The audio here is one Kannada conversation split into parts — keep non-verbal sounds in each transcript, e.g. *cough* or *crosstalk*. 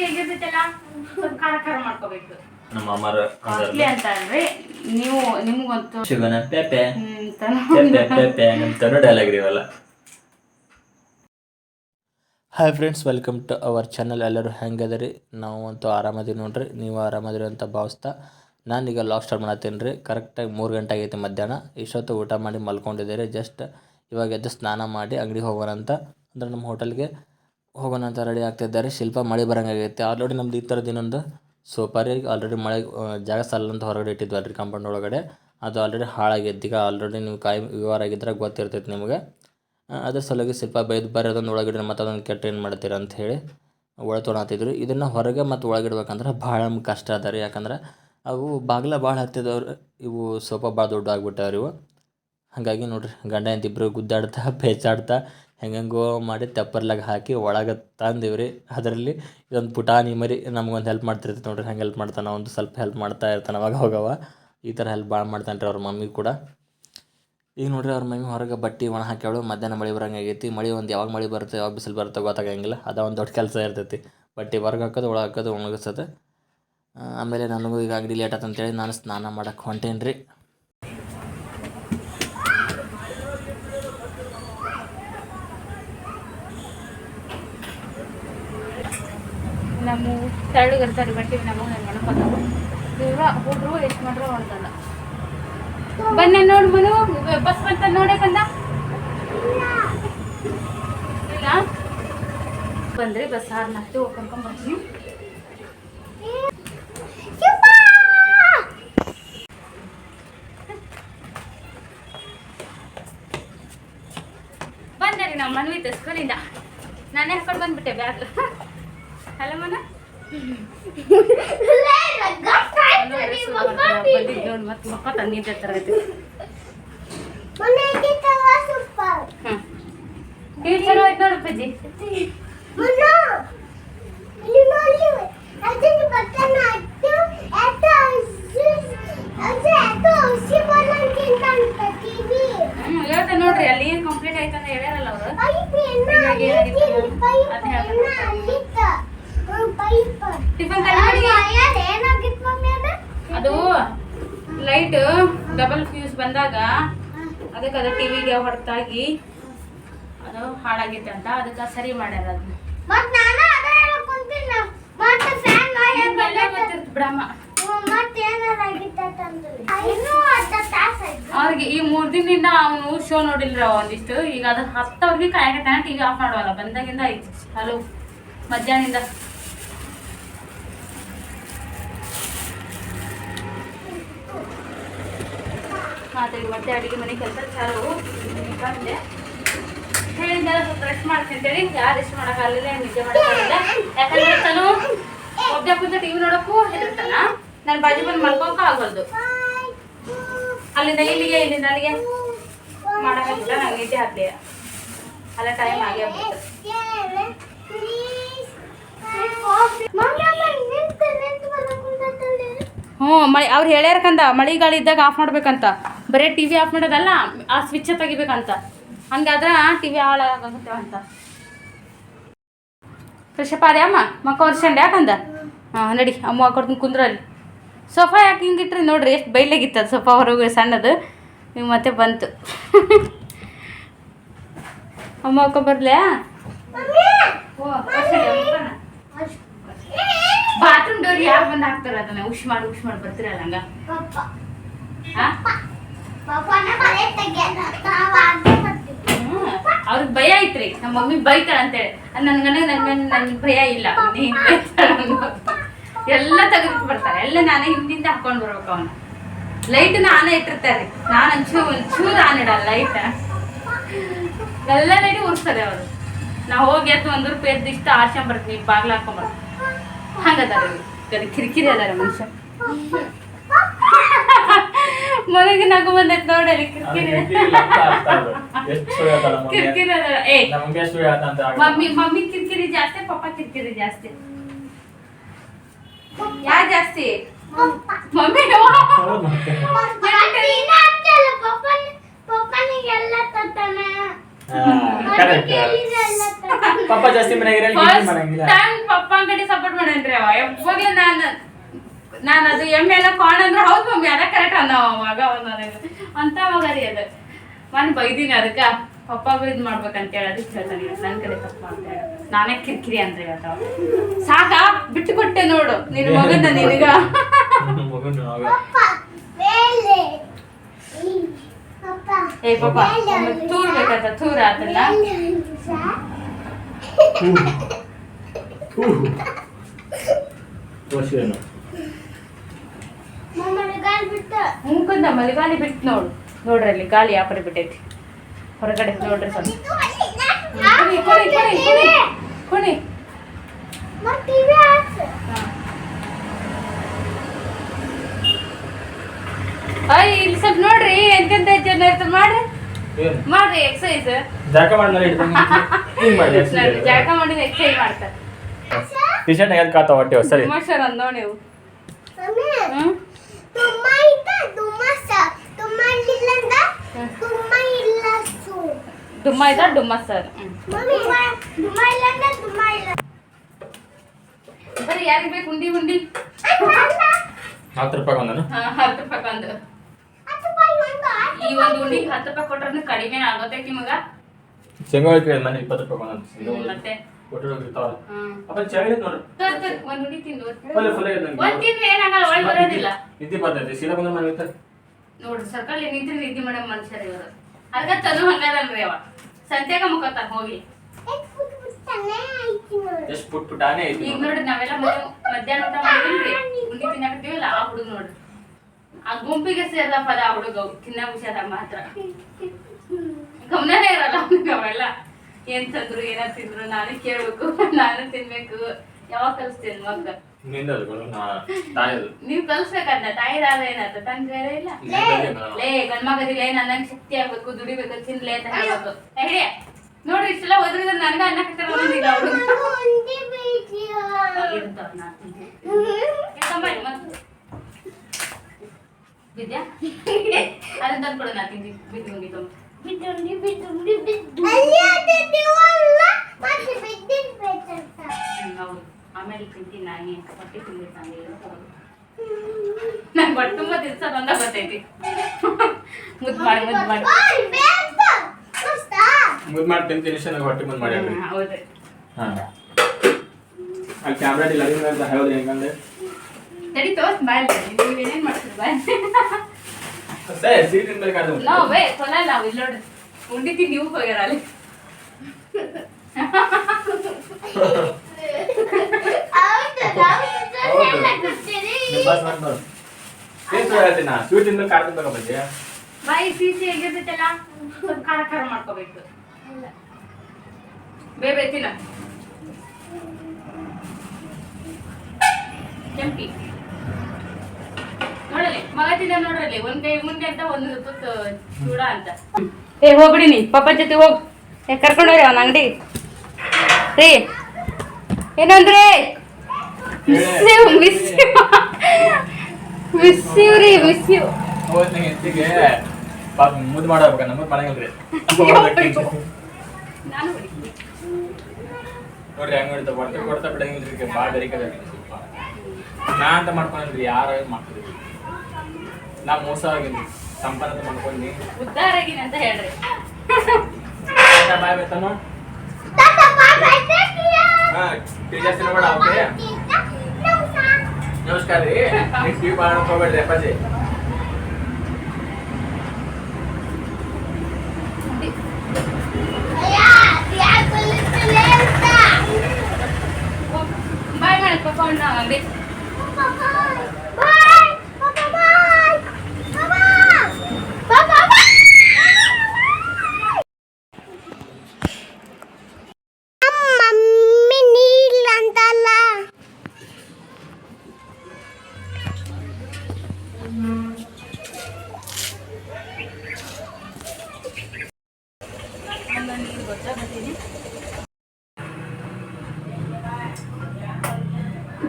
ಹೇಗಿರ್ತೈತಲ್ಲ? ಸ್ವಲ್ಪ ಖಾರ ಖಾರ ಮಾಡ್ಕೋಬೇಕು. ನಮ್ಮ ಅಮ್ಮರ ಕಾಸ್ಟ್ಲಿ ಅಂತ ಅಂದ್ರೆ ನೀವು ನಿಮ್ಗಂತೂ ಶಿವನ ಪೆಪೆ. ಹ್ಮ್, ತರ- ಪೆಪೆ ಪೆಪೆ ನಮ್ಮ ಕನ್ನಡ ಡೈಲಾಗ್ ಇವೆಲ್ಲ. Hi friends welcome to our channel ಎಲ್ಲರೂ ಹೆಂಗದರಿ? ನಾವು ಅಂತೂ ಆರಾಮದೀವಿ ನೋಡ್ರಿ. ನೀವು ಆರಾಮದಿರಿ ಅಂತ ಭಾವಿಸ್ತಾ ನಾನೀಗ ಲಾಕ್ ಸ್ಟಾರ್ಟ್ ಮಾಡತ್ತೀನಿ ರೀ. ಕರೆಕ್ಟಾಗಿ ಮೂರು ಗಂಟೆ ಆಗೈತೆ ಮಧ್ಯಾಹ್ನ. ಇಷ್ಟೊತ್ತು ಊಟ ಮಾಡಿ ಮಲ್ಕೊಂಡಿದ್ದೀರಿ. ಜಸ್ಟ್ ಇವಾಗ ಎದ್ದು ಸ್ನಾನ ಮಾಡಿ ಅಂಗಡಿಗೆ ಹೋಗೋಣ ಅಂತ ಅಂದ್ರೆ ನಮ್ಮ ಹೋಟೆಲ್ಗೆ ಹೋಗೋಣ ಅಂತ ರೆಡಿ ಆಗ್ತಿದ್ದಾರೆ ಶಿಲ್ಪ ಮಳೆ ಬರೋಂಗಾಗೈತೆ ಆಲ್ರೆಡಿ ನಮ್ದು ಈ ಥರದ್ದು ಇನ್ನೊಂದು ಸೋಪಾರಿ ಆಲ್ರೆಡಿ ಮಳೆ ಜಾಗ ಅಂತ ಹೊರಗಡೆ ಇಟ್ಟಿದ್ವಿ ಅಲ್ರಿ ಕಾಂಪೌಂಡ್ ಒಳಗಡೆ. ಅದು ಆಲ್ರೆಡಿ ಹಾಳಾಗೈತೆ. ಈಗ ಆಲ್ರೆಡಿ ನೀವು ಕಾಯಿ ವಿವರ ಆಗಿದ್ರೆ ಗೊತ್ತಿರ್ತೈತೆ ನಿಮಗೆ. ಅದ್ರ ಸಲುವಾಗಿ ಸ್ವಲ್ಪ ಬೈದು ಬರ್ರಿ, ಅದೊಂದು ಒಳಗಿಡ್ರಿ, ಮತ್ತು ಅದೊಂದು ಕೆಟ್ಟ ಏನು ಮಾಡ್ತೀರ ಅಂತ ಹೇಳಿ ಒಳ ತೊಗೊಳತ್ತಿದ್ರು ಇದನ್ನು ಹೊರಗೆ ಮತ್ತು ಒಳಗಿಡ್ಬೇಕಂದ್ರೆ ಭಾಳ ಕಷ್ಟ ಅದ ರೀ. ಯಾಕಂದ್ರೆ ಅವು ಬಾಗಿಲ ಭಾಳ ಹತ್ತಿದವ್ರು, ಇವು ಸ್ವಲ್ಪ ಭಾಳ ದೊಡ್ಡ ಆಗ್ಬಿಟ್ಟವ್ರಿ ಇವು. ಹಾಗಾಗಿ ನೋಡ್ರಿ ಗಂಡ ಅಂತ ಇಬ್ಬರು ಗುದ್ದಾಡ್ತಾ *laughs* ಪೇಚಾಡ್ತಾ ಹೆಂಗೆಂಗೋ ಮಾಡಿ ತೆಪ್ಪರ್ಲಾಗ ಹಾಕಿ ಒಳಗೆ ತಂದಿವ್ರಿ. ಅದರಲ್ಲಿ ಇದೊಂದು ಪುಟಾಣಿ ಮರಿ ನಮ್ಗೊಂದು ಹೆಲ್ಪ್ ಮಾಡ್ತಿರ್ತೈತೆ ನೋಡ್ರಿ. ಹೆಂಗೆ ಹೆಲ್ಪ್ ಮಾಡ್ತಾನೆ ಒಂದು ಸ್ವಲ್ಪ ಹೆಲ್ಪ್ ಮಾಡ್ತಾ ಇರ್ತಾನೆ ಅವಾಗ ಹೋಗವ. ಈ ಥರ ಹೆಲ್ಪ್ ಭಾಳ ಮಾಡ್ತಾನೆ ರೀ ಅವ್ರ ಮಮ್ಮಿ ಕೂಡ. ಈಗ ನೋಡ್ರಿ ಅವ್ರ ಮಮ್ಮಿ ಹೊರಗೆ ಬಟ್ಟೆ ಒಣ ಹಾಕ್ಯಾಳು. ಮಧ್ಯಾಹ್ನ ಮಳೆ ಬರೋಂಗೆ ಆಗೈತಿ. ಮಳೆ ಒಂದು ಯಾವಾಗ ಮಳೆ ಬರುತ್ತೆ, ಯಾವಾಗ ಬಿಸಿಲು ಬರುತ್ತೆ ಗೊತ್ತಾಗಂಗಿಲ್ಲ. ಅದ ಒಂದು ದೊಡ್ಡ ಕೆಲಸ ಇರ್ತೈತಿ. ಬಟ್ಟೆ ಹೊರಗೆ ಹಾಕೋದು, ಒಳಗೆ ಹಾಕೋದು, ಒಣಗಿಸೋದು. ಆಮೇಲೆ ನನಗೂ ಈಗ ಅಂಗಡಿ ಲೇಟ್ ಆತಂತೇಳಿ ನಾನು ಸ್ನಾನ ಮಾಡಕ್ಕೆ ಹೊಂಟೇನಿ ರೀ ನಮ್ಮ ತೆಳ್ಳಗಿರ್ತಾರೆ ಬಟ್ಟೆ ನಮಗೆ ನನ್ನ ನೆನಪಲ್ಲ ಇವ್ರ ಹುಡ್ರು ಎಷ್ಟು ಮಾಡ್ರು ಅಂತಲ್ಲ. ಬನ್ನ ನೋಡಿ ಮನು, ಬಸ್ ಬಂತ ನೋಡೇ ಬಂದ ಇಲ್ಲ. ಬಂದ್ರಿ ಬಸ್ ಹಾರ್ ನಾಕ್ತಿ ಕರ್ಕೊಂಡ್ ಬರ್ತೀನಿ ಮನವಿ ರೀ ನಾವು ಮನ್ವಿತ ಸ್ಕೂಲಿಂದ ನಾನೇ ಹಾಕೊಂಡು ಬಂದ್ಬಿಟ್ಟೆ ಬ್ಯಾಗ್ ಹಲೋ ಮನ ಬಂದಿದ್ದು ನೋಡಿ ಮತ್ತೆ ಮಕ್ಕ ತಂದಿದ್ದೆ ತರಗತಿ ಹ್ಮ್ ಟಿವಿ ಚಲೋ ಆಯ್ತು ನೋಡು ಅಪ್ಪಾಜಿ ಹ್ಮ್ ಹೇಳ್ದೆ ನೋಡ್ರಿ ಅಲ್ಲಿ ಏನ್ ಕಂಪ್ಲೀಟ್ ಆಯ್ತು ಅಂತ ಹೇಳ್ಯಾರಲ್ಲ ಅವರು ಟಿಫನ್ ಅದು? ಲೈಟ್ ಡಬಲ್ ಫ್ಯೂಸ್ ಬಂದಾಗ ಅದಕ್ಕೆ ಅದು ಟಿವಿಗೆ ಹೊರತಾಗಿ ಅದು ಹಾಳಾಗಿತ್ತು ಅಂತ ಅದಕ್ಕೆ ಸರಿ ಮಾಡ್ಯಾರ ಅದನ್ನ. ಬಿಡಮ್ಮ ಅವ್ರಿಗೆ ಈ ಮೂರ್ ದಿನದಿಂದ ಅವನು ಶೋ ನೋಡಿಲ್ರ ಒಂದಿಷ್ಟು. ಈಗ ಅದು ಹತ್ತವ್ರಿಗೆ ಕಾಯಕತ್ತಾನ ಟಿವಿ ಆಫ್ ಮಾಡುವಲ್ಲ. ಬಂದಾಗಿಂದ ಐತಿ ಹಲೋ ಮಧ್ಯಾಹ್ನದಿಂದ. ಈಗ ಮತ್ತೆ ಅಡಿಗೆ ಮನೆ ಕೆಲಸ ಚಾಲು ಬಂದೆ. ಹೇಳಿದ್ದೆಲ್ಲ ಸ್ವಲ್ಪ ರೆಸ್ಟ್ ಮಾಡ್ತೀನಿ ಯಾರು ರೆಸ್ಟ್ ಮಾಡೋಕ್ಕಾಗಲಿಲ್ಲ ನಿದ್ದೆ ಮಾಡೋಕ್ಕಾಗಲಿಲ್ಲ ಯಾಕಂದ್ರೆ ತಾನು ಒಬ್ಬ ಕುಂತ ಟಿವಿ ನೋಡೋಕ್ಕೂ ಹೆದರ್ತಾನ. ನನ್ನ ಬಾಜು ಬಂದು ಮಲ್ಕೋಕ ಆಗೋದು ಅಲ್ಲಿಂದ ಇಲ್ಲಿಗೆ, ಇಲ್ಲಿಂದ ಅಲ್ಲಿಗೆ ಮಾಡೋಕ್ಕಾಗಿಲ್ಲ ನಂಗೆ ನಿದ್ದೆ ಹತ್ತಲಿಲ್ಲ ಅಲ್ಲ ಟೈಮ್ ಆಗೇ ಹ್ಞೂ ಮಳೆ ಅವ್ರು ಹೇಳ್ಯಾರಕಂದ ಮಳೆ ಗಾಳಿ ಇದ್ದಾಗ ಆಫ್ ಮಾಡ್ಬೇಕಂತ. ಬರೀ ಟಿ ವಿ ಆಫ್ ಮಾಡೋದಲ್ಲ ಆ ಸ್ವಿಚ್ ತೆಗಿಬೇಕಂತ. ಹಂಗಾದ್ರೆ ಟಿ ವಿ ಹಾಳಾಗುತ್ತೆ ಅಂತ. ಫ್ರೆಶಪ್ ಅದೇ ಅಮ್ಮ? ಮಕ್ಕ ಒರ್ಸಂಡೆ ಯಾಕಂದ? ಹಾಂ ನಡಿ ಅಮ್ಮ ಕೊಡ್ತೀನಿ ಕುಂದ್ರಲ್ಲಿ ಸೋಫಾ ಯಾಕೆ ಹಿಂಗಿಟ್ರಿ ನೋಡ್ರಿ ಎಷ್ಟು ಬೈಲಾಗಿತ್ತು ಅದು ಸೋಫಾ ಹೊರಗೆ ಸಣ್ಣದು. ನೀವು ಮತ್ತೆ ಬಂತು. ಅಮ್ಮ ಅಕ್ಕ ಬರ್ಲ್ಯಾ ಬಾತ್ರೂಮ್ ಡೋರ್ ಯಾರು ಬಂದು ಹಾಕ್ತಾರ ಅದನ್ನ? ಉಷ್ ಮಾಡಿ ಉಷ್ ಮಾಡಿ ಬರ್ತೀರಲ್ಲ ಹಂಗ. ಹಾ. ಅವ್ರಿಗೆ ಭಯ ಐತ್ರಿ. ನಮ್ಮ ಮಮ್ಮಿ ಬೈತಾಳ ಅಂತೇಳಿ. ನನ್ನ ನನ್ಗ ನನ್ಗೆ ಭಯ ಇಲ್ಲ. ಎಲ್ಲ ತೆಗೆದು ಬರ್ತಾರೆ ಎಲ್ಲ ನಾನೇ ಹಿಂದಿಂದ ಹಾಕೊಂಡು ಬರ್ಬೇಕು ಅವನ. ಲೈಟ್ ನಾನೇ ಇಟ್ಟಿರ್ತಾರೆ. ನಾನು ಒಂಚೂರು ಒಂಚೂರು ಆನ್ ಇಡಲ್ಲ ಲೈಟ್ ಎಲ್ಲ ಲೈಟ್ ಉರ್ಸ್ತಾರೆ ಅವರು. ನಾ ಹೋಗಿ ಎದ್ದು ಒಂದ್ ರೂಪಾಯಿ ಎದ್ದು ಇಷ್ಟ ಆರ್ಸ್ಕೊಂಡ್ ಬರ್ತೀನಿ. ಬಾಗ್ಲ ಹಾಕೊಂಡ್ಬರ್ತೀನಿ ಹಂಗದಾರ ಕಿರಿಕಿರಿ ಅದಾರ ಮನುಷ್ಯ. ಮನೆಗೆ ನಗು ಬಂದೈತೆ ನೋಡಲಿ ಕಿರ್ಕಿರಿ ಕಿರಿಕಿರಿ ಅದಾರ ಏ ಮಮ್ಮಿ ಮಮ್ಮಿ ಕಿರ್ಕಿರಿ ಜಾಸ್ತಿ ಪಪ್ಪ ಕಿರ್ಕಿರಿ ಜಾಸ್ತಿ. ಯಾ ಜಾಸ್ತಿ? ಮಮ್ಮಿ ಪಪ್ಪ ಜಾಸ್ತಿ ಮನೆಗೆ ಪಪ್ಪ ಕಡೆ ಸಪೋರ್ಟ್ ಮಾಡ ಅಂದ್ರೆ ಅವ. ಯಾವಾಗ್ಲೂ ನಾನು ನಾನು ಅದು ಎಮ್ಮೆ ಎಲ್ಲ ಕಾಣ್ ಅಂದ್ರೆ ಹೌದು ಮಮ್ಮಿ ಅದ ಕರೆಕ್ಟ್ ಅನ್ನ ಮಗ ಅಂತ ಮಗ ರೀ ಅದು. ನಾನು ಬೈದೀನಿ ಅದಕ್ಕ. ಪಪ್ಪಾಗೂ ಇದು ಮಾಡ್ಬೇಕಂತ ಹೇಳಿ, ಅದಕ್ಕೆ ಹೇಳ್ತಾನೆ ನನ್ನ ಕಡೆ ತಪ್ಪ ಅಂತ ಹೇಳಿ. ನಾನೇ ಕಿರಿಕಿರಿ ಅಂದ್ರೆ ಹೇಳ್ತಾವ ಸಾಕ? ಬಿಟ್ಟು ಕೊಟ್ಟೆ ನೋಡು, ನಿನ್ನ ಮಗನ ನಿನಗ. ಏ ಪಾಪ ತೂರ್ ಬೇಕಂತ ತೂರ್. ಆತಲ್ಲ ತೋರ್ಸಿದೇನು ಮೂಕಂದ ಮಲ್ಲಿ ಗಾಳಿ ಬಿಟ್ಟು ನೋಡು. ನೋಡ್ರಿ ಅಲ್ಲಿ ಗಾಳಿ ಯಾವ ಕಡೆ ಬಿಟ್ಟೈತಿ. ಹೊರಗಡೆ ನೋಡ್ರಿ ಸ್ವಲ್ಪ. ಕುಣಿ ಅಯ್ಯ ಇಲ್ಲಿ ಸ್ವಲ್ಪ ನೋಡ್ರಿ ಎಂತೆಂತ ಜನ ಇರ್ತದೆ ಮಾಡ್ರಿ. ಮಾಡ್ರಿ ಎಕ್ಸಸೈಸ್ *laughs* ಜಾಕ ಮಾಡಿದ್ರೆ ಹಿಂಗ್ ಮಾಡಿ ನಾನು ಜಾಗ ಮಾಡಿದ ಎಕ್ಸಸೈಸ್ ಮಾಡ್ತಾರೆ ಟಿ ಶರ್ಟ್ ಕಾತಾವ ಹೊಟ್ಟೆ? ಸರಿ. ಮೋಷರ್ ಅಂದ ನೋಡಿ ನೀವು ಹ್ಮ್? ಡುಮ್ಮ ಇಲ್ಲ ಡುಮ್ಮ ಸರ್. ಬರೀ ಯಾರಿಗೆ ಬೇಕು? ಉಂಡಿ ಉಂಡಿ. ಹತ್ತು ರೂಪಾಯಿ ಒಂದು ಹಾ, ಹತ್ತು ರೂಪಾಯಿ ಒಂದು. ಈ ಒಂದು ಉಂಡಿಗೆ ಹತ್ತು ರೂಪಾಯಿ ಕೊಟ್ರೆ ಕಡಿಮೆ ಆಗೋತೈತಿ ಮಗ ಶೇಂಗಾ ಹೋಳಿಗೆ ಕೇಳಿ ಮನೆ ಇಪ್ಪತ್ತು ರೂಪಾಯಿ ಒಂದು ಮತ್ತೆ. ಒಂದ್ ಉಂಡಿ ತಿಂದು. ಒಂದ್ ತಿಂದ್ರೆ ಏನಾಗಲ್ಲ ಒಳಗೆ ಬರೋದಿಲ್ಲ. ನಿದ್ದೆ ಬರ್ತೈತಿ. ಸೀದಾ ಬಂದ್ರೆ ಮನೆ ನೋಡ್ರಿ ಸರ್ಕಲ್ ನಿಂತ್ರಿ ನಿದ್ದೆ ಮಾಡೋ ಮನುಷ್ಯರ ಇವರು. ಅದಕ್ಕ ತನು ಹಂಗದಲ್ರಿ ಅವ. ಸಂತ್ಯಾಗ ಮುಖತ ಹೋಗಿ. ಎಷ್ಟು ಪುಟ್ ಪುಟಾನೇ ಐತಿ ಈಗ ನೋಡ್ರಿ ನಾವೆಲ್ಲ ಮಧ್ಯ- ಮಧ್ಯಾಹ್ನ ಊಟ ಮಾಡಿದ್ರಿ ಉಂಡಿ ತಿನ್ನಕತ್ತೀವಲ್ಲ ಆ ಹುಡುಗ ನೋಡ್ರಿ. ಆ ಗುಂಪಿಗೆ ಸೇರಪ್ಪ ಪದ ಆ ಹುಡುಗ ತಿನ್ನ ವಿಷಯದಾಗ ಮಾತ್ರ. ಗಮನನೇ ಇರಲ್ಲ ಅವ್ನಿಗೆ ಅವೆಲ್ಲ. ಏನ್ ತಂದ್ರು ಏನ ತಿಂದ್ರು ನಾನು ಕೇಳ್ಬೇಕು ನಾನು ತಿನ್ಬೇಕು. ಯಾವಾಗ ಕಲಿಸ್ತೇನೆ ಮಗ ನಿಂದ ಅದು ಕೊಡು, ತಾಯದು. ನೀವ್ ಕಲ್ಸ್ಬೇಕಂತ ತಂದೆ ಬೇರೆ ಇಲ್ಲ? ಲೇ ಗಂಡ್ಮಗದಿಲ್ಲ ನನ್ನಂಗ್ ಶಕ್ತಿ ಆಗ್ಬೇಕು ದುಡಿಬೇಕು ತಿನ್ಲೆ ಅಂತ ಹೇಳ್ಬೇಕು. ಹೇಳಿ ನೋಡ್ರಿ ಇಷ್ಟೆಲ್ಲ ಓದಿದ್ರೆ ನನಗ ಅನ್ನ ಕಟ್ಟಾರ ಬಂದಿಲ್ಲ ಅವ್ರು. ವಿದ್ಯಾ? ಅದನ್ನ ತಂದ್ಕೊಡು ನಾ ಬಿದ್ದು ಹೌದು. ಆಮೇಲೆ ತಿಂತೀನಿ ನಾನು ಹೊಟ್ಟೆ ತಿಂದಿರ್ತಾನೆ ನಂಗೆ ಹೊಟ್ಟೆ ತುಂಬ ತಿನ್ಸೋದು ಒಂದ ಗೊತ್ತೈತಿ. ಮುದ್ದು ಮಾಡಿ ಮುದ್ದು ಮಾಡಿ. ಮುದ್ದು ಮಾಡಿ ತಿಂತೀನಿ ನನಗೆ ಹೊಟ್ಟೆ ಮುದ್ದು ಮಾಡಿ ಹೌದು. ಹಾಂ. ಅಲ್ಲಿ ಕ್ಯಾಮ್ರಾ ಇಲ್ಲ ಅಂತ ಹೇಳಿದ್ರೆ ಹೆಂಗಂದ್ರೆ ಸರಿ ತೋರ್ಸ್ ಬಾಯ್ ನೀವು ಏನೇನು ಮಾಡ್ತೀರಿ ಬಾಯ್ ಸರಿ ಸೀಟ್ ಕಾದು ನಾವು ಬೇ ಕೊಲ್ಲ ನಾವು ಇಲ್ಲಿ ನೋಡ್ರಿ ಉಂಡಿತಿ ನೀವು ಹೋಗ್ಯಾರ ಅಲ್ಲಿ. ಬಸ್ ಬಸ್ ಏನು ಸುಳ್ಳು ಹೇಳ್ತೀನಿ? ನಾ ಸ್ವೀಟ್ ಇಂದ ಕಾರ್ ತಿನ್ಬೇಕು ಬಂದೆ ಬಾಯಿ ಸಿಸಿ ಹೇಗಿರ್ತೈತಲ್ಲ? ಸ್ವಲ್ಪ ಖಾರ ಖಾರ ಮಾಡ್ಕೋಬೇಕು. ಬೇಬೆ ತಿನ್ನ. ಕೆಂಪಿ. ನೋಡಲಿ ಮಗ ನೋಡ್ರಲ್ಲಿ ಒಂದ್ ಕೈ ಮುಂದೆ ಅಂತ ಒಂದು ತುತ್ತು ಚೂಡ ಅಂತ. ಏ ಹೋಗ್ಬಿಡಿ ನೀ. ಪಪ್ಪ ಜೊತೆ ಹೋಗ್. ಏ ಹೋಗ್ರಿ ಅವನ ಅಂಗಡಿ. ರೀ ಏನಂದ್ರೆ? ಮಿಸ್ ಮಿಸ್ ಮಿಸ್ ಯು ರೀ ಮಿಸ್ ಯು ನಂಗೆ ಹೆಂಡತಿಗೆ ಪಾಪ ಮುದ್ದು ಮಾಡಬೇಕ ನಮ್ಮದು ಮಾಡಂಗಿಲ್ರಿ ನಾನು ನೋಡ್ರಿ ಹೆಂಗ್ ಹೊಡಿತಾ ಹೊಟ್ಟೆ ಕೊಡ್ತಾ ಬಿಡಂಗಿಲ್ರಿ ಭಾಳ ಬೇರೆ ನಾ ಅಂತ ಮಾಡ್ಕೊಂಡ್ರಿ ಯಾರ ಮಾಡ್ತೀರಿ? ನಾ ಮೋಸ ಆಗಿನಿ ಸಂಪಾದನೆ ಅಂತ ಮಾಡ್ಕೊಂಡಿ ಉದ್ದಾರ ಆಗಿನಿ ಅಂತ ಹೇಳ್ರಿ. ಬಾಯ್ ಬೇತಾನು ಹಾ ಟೀಚರ್ಸ್ ಬೇಡ ಓಕೆ ನಮಸ್ಕಾರ ರೀ ನೀವು ಟಿವಿ ಮಾಡೋಕೆ ಹೋಗ್ಬೇಡ್ರಿ ಅಪ್ಪಾಜಿ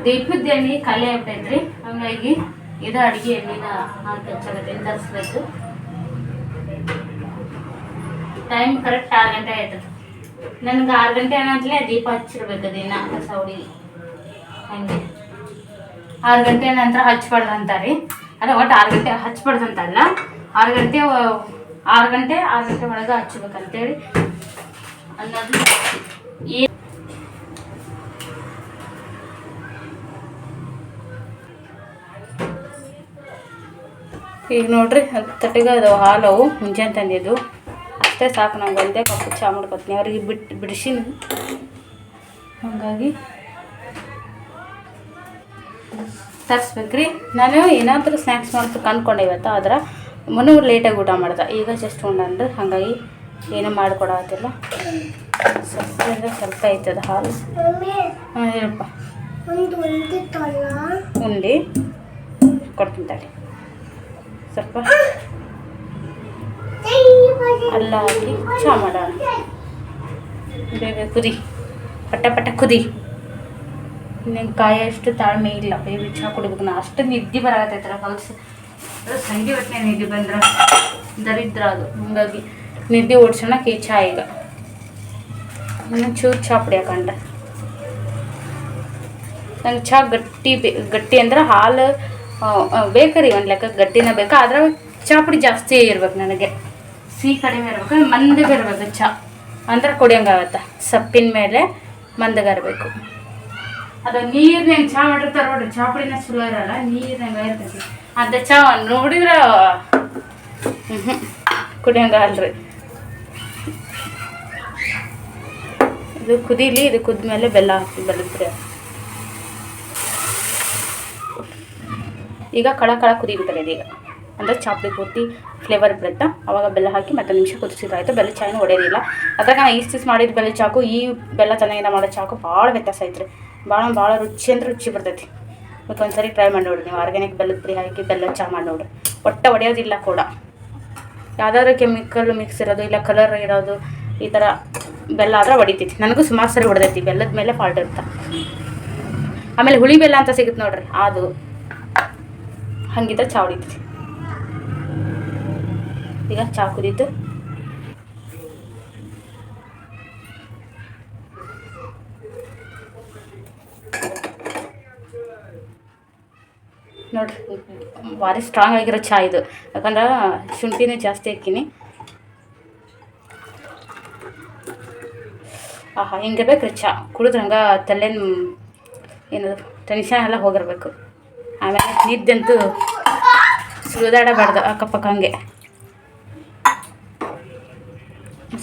ದೀಪದ ಎಣ್ಣೆ ಖಾಲಿ ಆಗ್ಬಿಟ್ಟೈತ್ರಿ ಹಂಗಾಗಿ ಇದು ಅಡುಗೆ ಎಣ್ಣೆನ ಹಾಕಿ ಹಚ್ಚಾಗತ್ತೆ ತರಿಸ್ಬೇಕು ಟೈಮ್ ಕರೆಕ್ಟ್ ಆರು ಗಂಟೆ ಆಯ್ತು ನನಗೆ ಆರು ಗಂಟೆ ಅನ್ನತ್ಲೇ ದೀಪ ಹಚ್ಚಿರ್ಬೇಕು ದಿನ ಸೌಡಿ ಹಂಗೆ. ಆರು ಗಂಟೆ ನಂತರ ಹಚ್ಬಾರ್ದು ಅಂತಾರೆ. ಅಲ್ಲ, ಒಟ್ಟು ಆರು ಗಂಟೆ ಹಚ್ಬಾರ್ದು ಅಂತಲ್ಲ. ಆರು ಗಂಟೆ ಆರು ಗಂಟೆ ಆರು ಗಂಟೆ ಒಳಗೆ ಹಚ್ಬೇಕಂತೇಳಿ ಅನ್ನೋದು ಈಗ ನೋಡ್ರಿ ತಟ್ಟಿಗೆ ಅದು ಹಾಲವು ಮುಂಜಾನೆ ತಂದಿದ್ದು. ಅಷ್ಟೇ ಸಾಕು ನಂಗೆ ಒಂದೇ ಕಪ್ಪು ಚಾ ಮಾಡ್ಕೊತೀನಿ. ಅವ್ರಿಗೆ ಬಿಟ್ಟು ಬಿಡಿಸಿನಿ. ಹಾಗಾಗಿ ತರಿಸ್ಬೇಕ್ರಿ. ನಾನು ಏನಾದರೂ ಸ್ನ್ಯಾಕ್ಸ್ ಮಾಡ್ಬೇಕು ಅಂದ್ಕೊಂಡೆ ಇವತ್ತು ಆದ್ರೆ ಮನು ಲೇಟಾಗಿ ಊಟ ಮಾಡ್ದೆ. ಈಗ ಜಸ್ಟ್ ಉಂಡಂದ್ರೆ ಹಾಗಾಗಿ ಏನೂ ಮಾಡ್ಕೊಡತ್ತಿಲ್ಲ ಸ್ವಲ್ಪ ಅಂದರೆ ಸ್ವಲ್ಪ ಆಯ್ತದ ಹಾಲು. ಹಾಂ ಹೇಳಪ್ಪ. ಉಂಡಿ ಕೊಡ್ತೀನಿ ತಡಿ. ಸ್ವಲ್ಪ ಅಲ್ಲ ಹಾಕಿ ಚಹಾ ಮಾಡೋಣ. ಬೇಗ ಕುದಿ. ಪಟ ಪಟ ಕುದಿ. ನಿನ್ನ ಕಾಯಷ್ಟು ತಾಳ್ಮೆ ಇಲ್ಲ. ಬೇಬಿ ಚಹಾ ಕುಡಿಬೇಕು. ನಾ ಅಷ್ಟು ನಿದ್ದೆ ಬರಾಕತ್ತೈತಲ್ಲ ಕಲ್ಸಿ ಸಂಜೆ ಹೊತ್ತಿನ ನಿದ್ದೆ ಬಂದ್ರೆ? ದರಿದ್ರ ಅದು. ಹಂಗಾಗಿ ನಿದ್ದೆ ಓಡ್ಸೋಣಕ್ಕೆ ಈ ಚಹಾ ಈಗ. ಇನ್ನು ಚೂರು ಚಹಾ ಪುಡಿ ಹಾಕೊಂಡೆ ನಂಗೆ ಚಹಾ ಗಟ್ಟಿ ಬೇ, ಗಟ್ಟಿ ಅಂದ್ರೆ ಹಾಲು ಬೇಕರಿ ಒಂದು ಲೆಕ್ಕ ಗಟ್ಟಿನ ಬೇಕಾ? ಆದ್ರೆ ಚಾಪುಡಿ ಜಾಸ್ತಿ ಇರ್ಬೇಕು ನನಗೆ. ಸಿಹಿ ಕಡಿಮೆ ಇರ್ಬೇಕು. ಮಂದಗೆ ಇರ್ಬೇಕು ಚಹಾ ಅಂದ್ರೆ ಕುಡಿಯಂಗಾಗತ್ತೆ ಸಪ್ಪಿನ ಮೇಲೆ ಮಂದಗರಬೇಕು ಅದು ಅದು ಹೆಂಗೆ ಚಹಾ ಮಾಡಿರ್ತಾರೆ ನೋಡ್ರಿ ಚಹಾ ಪುಡಿನ ಚಲೋ ಇರಲ್ಲ ನೀರ್ನಾಗ ಇರ್ತೈತಿ ಅಂತ ಚಹಾ ನೋಡಿದ್ರೆ ಹ್ಞೂ ಕುಡಿಯಂಗಲ್ರಿ ಇದು ಕುದೀಲಿ, ಇದು ಕುದ್ಮೇಲೆ ಬೆಲ್ಲ ಹಾಕಿ ಬೆಲ್ಲದ ಪುಡಿ ಹಾಕಿ. ಈಗ ಕಳ ಕಳ ಕುದಿಬಿಡ್ತಾರೆ ಇದೀಗ. ಅಂದರೆ ಚಾಪ್ಲಿ ಪೂರ್ತಿ ಫ್ಲೇವರ್ ಬರುತ್ತೆ? ಅವಾಗ ಬೆಲ್ಲ ಹಾಕಿ ಮತ್ತೆ ನಿಮಿಷ ಕುದಿಸಿದಾಯಿತು ಬೆಲ್ಲ ಚಾಯ್ನು ಒಡೆಯೋದಿಲ್ಲ ಅದಾಗ ನಾನು ಈಸ್ಟಿಸ್ ಮಾಡಿದ ಬೆಲ್ಲ ಚಾಕು, ಈ ಬೆಲ್ಲ ಚೆನ್ನಾಗಿನ ಮಾಡೋ ಚಾಕು ಭಾಳ ವ್ಯತ್ಯಾಸ ಐತ್ರಿ. ಭಾಳ ಭಾಳ ರುಚಿ ಅಂದ್ರೆ ರುಚಿ ಬರ್ತೈತಿ. ಮತ್ತು ಒಂದ್ಸರಿ ಟ್ರೈ ಮಾಡಿ ನೋಡಿರಿ. ನೀವು ಆರ್ಗ್ಯಾನಿಕ್ ಬೆಲ್ಲದ ಪುಡಿ ಹಾಕಿ ಬೆಲ್ಲ ಚಾ ಮಾಡಿ ನೋಡ್ರಿ. ಒಟ್ಟು ಒಡೆಯೋದಿಲ್ಲ ಕೂಡ. ಯಾವ್ದಾದ್ರು ಕೆಮಿಕಲ್ ಮಿಕ್ಸ್ ಇರೋದು ಇಲ್ಲ ಕಲರ್ ಇರೋದು, ಈ ಥರ ಬೆಲ್ಲ ಆದ್ರೆ ಹೊಡಿತೈತಿ ನನಗೂ ಸುಮಾರು ಸರಿ ಹೊಡೆದೈತಿ ಬೆಲ್ಲದ ಮೇಲೆ ಫಾಲ್ಟ್ ಇರುತ್ತೆ? ಆಮೇಲೆ ಹುಳಿ ಬೆಲ್ಲ ಅಂತ ಸಿಗುತ್ತೆ ನೋಡ್ರಿ. ಅದು. ಹಂಗಿದ್ರೆ ಚಾ ಹೊಡಿತೀವಿ ಈಗ ಚಾ ಕುದೀತು ನೋಡ್ರಿ, ಭಾರಿ ಸ್ಟ್ರಾಂಗ್ ಆಗಿರೋ ಚಾ ಇದು. ಯಾಕಂದ್ರೆ ಶುಂಠಿನೇ ಜಾಸ್ತಿ ಹಾಕಿನಿ ಆಹಾ ಹಿಂಗಿರ್ಬೇಕು ರೀ ಚಾ. ಕುಡಿದ್ರೆ ಹಂಗೆ ಏನದು ಟೆನ್ಷನ್ ಎಲ್ಲ ಹೋಗಿರ್ಬೇಕು. ಆಮೇಲೆ ನಿದ್ದಂತೂ ಸುಳಿದಾಡಬಾರ್ದು ಅಕ್ಕಪಕ್ಕ ಹಂಗೆ.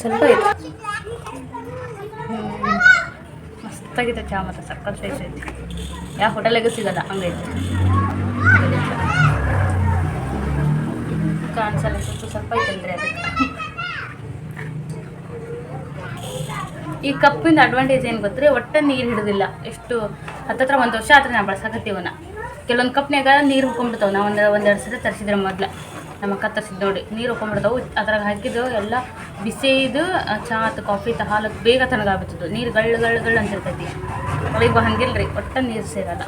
ಸ್ವಲ್ಪ ಐತೆ. ಮಸ್ತಾಗಿದೆ ಚಾ ಮತ್ತು ಸಕ್ಕತ್ ಟೇಸ್ಟ್ ಐತಿ. ಯಾವ ಹೋಟೆಲಾಗೂ ಸಿಗಲ್ಲ ಹಂಗೈತೆ ಕಾಣಿಸಲ್ಲ, ಸ್ವಲ್ಪ ಸ್ವಲ್ಪ ಇತ್ತಂದ್ರೆ ಅದಕ್ಕೆ ಈ ಕಪ್ಪಿಂದ ಅಡ್ವಾಂಟೇಜ್ ಏನು ಗೊತ್ತರೆ, ಒಟ್ಟ ನೀರು ಹಿಡಿದಿಲ್ಲ. ಎಷ್ಟು, ಹತ್ತತ್ರ ಒಂದು ವರ್ಷ ಆದರೆ ನಾವು ಬಳಸಾಕತ್ತೀವನ್ನ ಕೆಲವೊಂದು ಕಪ್ನ್ಯಾಗ ನೀರು ಹುಕ್ಕೊಂಬಿಡ್ತಾವೆ ನಾವು ಒಂದು ಒಂದೆರಡು ಸರಿ ತರಿಸಿದ್ರೆ ಮೊದ್ಲು. ನಮ್ಮ ಅಕ್ಕ ತರಿಸಿದ್ ನೋಡಿ. ನೀರು ಹುಕ್ಕೊಂಬಿಡ್ತಾವೆ ಅದ್ರಾಗ ಹಾಕಿದ್ದು ಎಲ್ಲ ಬಿಸಿದು ಚಹಾ ಆತು ಕಾಫಿ ತ ಹಾಲು ಬೇಗ ತಣ್ಣಗಾಗ್ಬಿಡ್ತದೆ ನೀರು ಗಳ್ಳು ಗಳ್ಳು ಗಳ್ಳು ಅಂತಿರ್ತೈತಿ ಈಗ ರೀ ಒಟ್ಟ ನೀರು ಸೇರಲ್ಲ.